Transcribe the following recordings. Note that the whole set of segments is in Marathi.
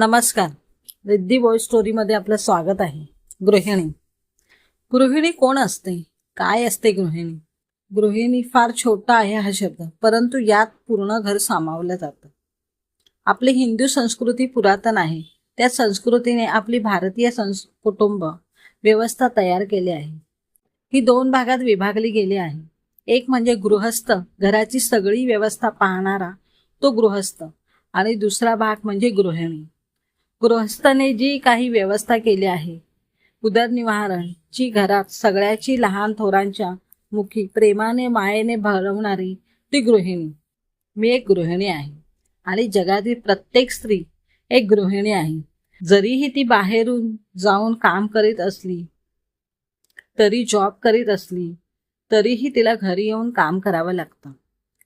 नमस्कार. रिद्धी बॉय स्टोरीमध्ये आपलं स्वागत आहे. गृहिणी. गृहिणी कोण असते? काय असते गृहिणी? गृहिणी फार छोटा आहे हा शब्द परंतु यात पूर्ण घर सामावलं जातं. आपली हिंदू संस्कृती पुरातन आहे. त्या संस्कृतीने आपली भारतीय संस् कुटुंब व्यवस्था तयार केली आहे. ही दोन भागात विभागली गेली आहे. एक म्हणजे गृहस्थ घराची सगळी व्यवस्था पाहणारा तो गृहस्थ आणि दुसरा भाग म्हणजे गृहिणी. गृहस्थाने जी काही व्यवस्था केली आहे उदरनिवारण जी घरात सगळ्याची लहान थोरांच्या मुखी प्रेमाने मायेने भरवणारी ती गृहिणी मी एक गृहिणी आहे. आणि जगातील प्रत्येक स्त्री एक गृहिणी आहे. जरीही ती बाहेरून जाऊन काम करीत असली तरी जॉब करीत असली तरीही तिला घरी येऊन काम करावं लागतं.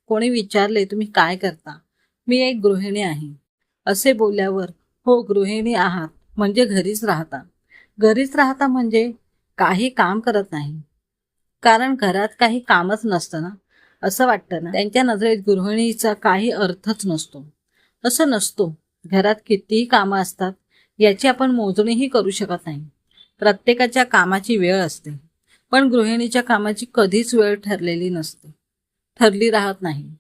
कोणी विचारले तुम्ही काय करता? मी एक गृहिणी आहे. असे बोलल्यावर हो गृहिणी आहात. म्हणजे घरीच राहता. घरीच राहता म्हणजे काही काम करत नाही. कारण घरात काही कामच नसतं ना. असं वाटतं ना. त्यांच्या नजरेत गृहिणीचा काही अर्थच नसतो. असं नसतो. घरात कितीही कामं असतात याची आपण मोजणीही करू शकत नाही. प्रत्येकाच्या कामाची वेळ असते. पण गृहिणीच्या कामाची कधीच वेळ ठरलेली नसते. ठरली राहत नाही.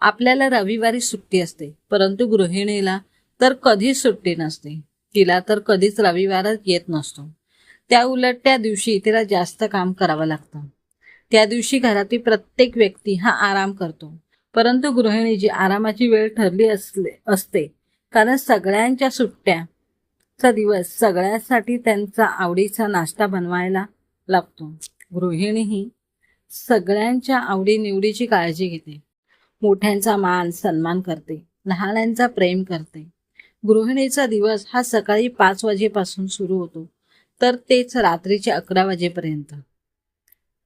आपल्याला रविवारी सुट्टी असते. परंतु गृहिणीला तर कधीच सुट्टी नसते. तिला तर कधीच रविवारच येत नसतो. त्या उलट त्या दिवशी तिला जास्त काम करावं लागतं. त्या दिवशी घरातील प्रत्येक व्यक्ती हा आराम करतो. परंतु गृहिणीची आरामाची वेळ ठरली असले असते कारण सगळ्यांच्या सुट्ट्याचा दिवस सगळ्यासाठी त्यांचा आवडीचा नाश्ता बनवायला लागतो. गृहिणी ही सगळ्यांच्या आवडीनिवडीची काळजी घेते. मोठ्यांचा मान सन्मान करते. लहानांचा प्रेम करते. गृहिणीचा दिवस हा सकाळी पाच वाजेपासून सुरू होतो. तर तेच रात्रीचे अकरा वाजेपर्यंत.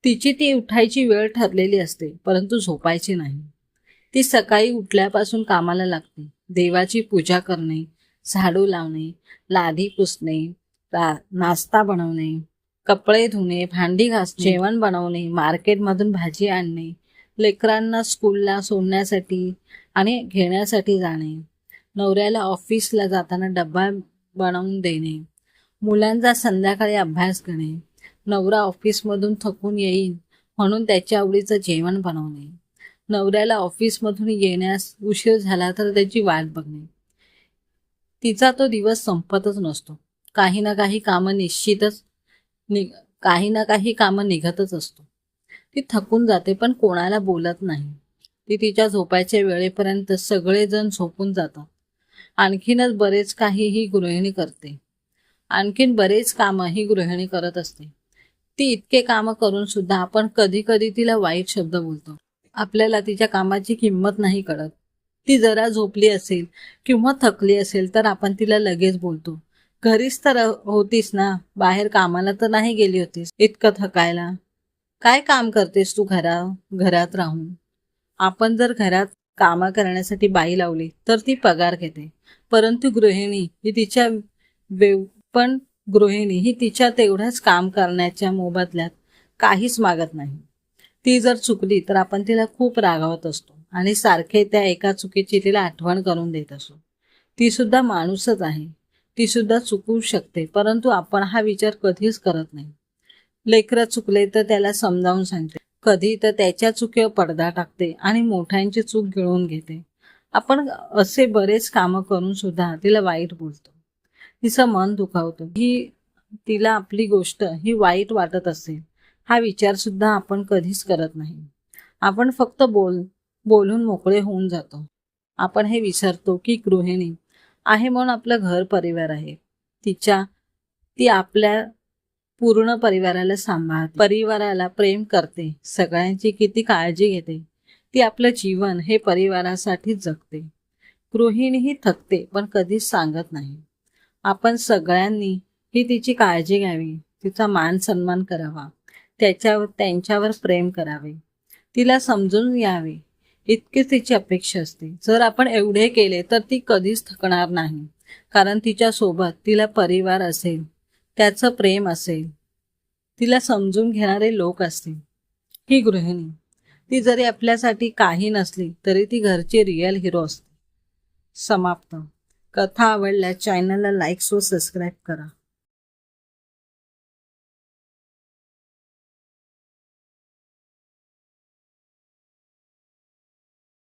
तिची ती उठायची वेळ ठरलेली असते परंतु झोपायची नाही. ती सकाळी उठल्यापासून कामाला लागते. देवाची पूजा करणे झाडू लावणे लादी पुसणे नाश्ता बनवणे कपडे धुणे भांडी घासणे जेवण बनवणे मार्केटमधून भाजी आणणे लेकरांना स्कूलला सोडण्यासाठी आणि घेण्यासाठी जाणे. नवऱ्याला ऑफिसला जाताना डब्बा बनवून देणे मुलांचा संध्याकाळी अभ्यास घेणे नवरा ऑफिसमधून थकून येईल म्हणून त्याच्या आवडीचं जेवण बनवणे नवऱ्याला ऑफिसमधून येण्यास उशीर झाला तर त्याची वाट बघणे. तिचा तो दिवस संपतच नसतो. काही ना काही कामं निश्चितच नि काही ना काही कामं निघतच असतो. ती थकून जाते पण कोणाला बोलत नाही. ती तिच्या झोपायच्या वेळेपर्यंत सगळेजण झोपून जातात. आणखीनच बरेच काही ही गृहिणी करते. आणखीन बरेच कामं ही गृहिणी करत असते. ती इतके कामं करून सुद्धा आपण कधी कधी तिला वाईट शब्द बोलतो. आपल्याला तिच्या कामाची किंमत नाही कळत. ती जरा झोपली असेल किंवा थकली असेल तर आपण तिला लगेच बोलतो. घरीच तर होतीस ना? बाहेर कामाला तर नाही गेली होतीस? इतकं थकायला? काय काम करतेस तू घरा घरात राहून? आपण जर घरात कामं करण्यासाठी बाई लावली तर ती पगार घेते. परंतु गृहिणी ही तिच्या वेव पण गृहिणी ही तिच्या तेवढ्याच काम करण्याच्या मोबदल्यात काहीच मागत नाही. ती जर चुकली तर आपण तिला खूप रागावत असतो आणि सारखे त्या एका चुकीची तिला आठवण करून देत असो. ती सुद्धा माणूसच आहे. ती सुद्धा चुकू शकते परंतु आपण हा विचार कधीच करत नाही. लेकरं चुकले तर त्याला समजावून सांगते. कधी तर त्याच्या चुकीवर पडदा टाकते आणि मोठ्यांची चूक गिळून घेते. आपण असे बरेच कामं करून सुद्धा तिला वाईट बोलतो. तिचं मन दुखावतं. ही तिला आपली गोष्ट ही वाईट वाटत असेल हा विचार सुद्धा आपण कधीच करत नाही. आपण फक्त बोल बोलून मोकळे होऊन जातो. आपण हे विसरतो की गृहिणी आहे म्हणून आपलं घर परिवार आहे. तिच्या ती आपल्या पूर्ण परिवाराला सांभाळते. परिवाराला प्रेम करते. सगळ्यांची किती काळजी घेते. ती आपलं जीवन हे परिवारासाठीच जगते. गृहिणीही थकते पण कधीच सांगत नाही. आपण सगळ्यांनी ही तिची काळजी घ्यावी. तिचा मान सन्मान करावा. त्याच्यावर त्यांच्यावर प्रेम करावे. तिला समजून यावे इतकीच तिची अपेक्षा असते. जर आपण एवढे केले तर ती कधीच थकणार नाही. कारण तिच्यासोबत तिला परिवार असेल. त्याचं प्रेम असेल. तिला समजून घेणारे लोक असतील. ही गृहिणी. ती जरी आपल्यासाठी काही नसली तरी ती घरची रिअल हिरो असते. समाप्त. कथा आवडल्या चॅनलला लाईक्स व सबस्क्राईब करा.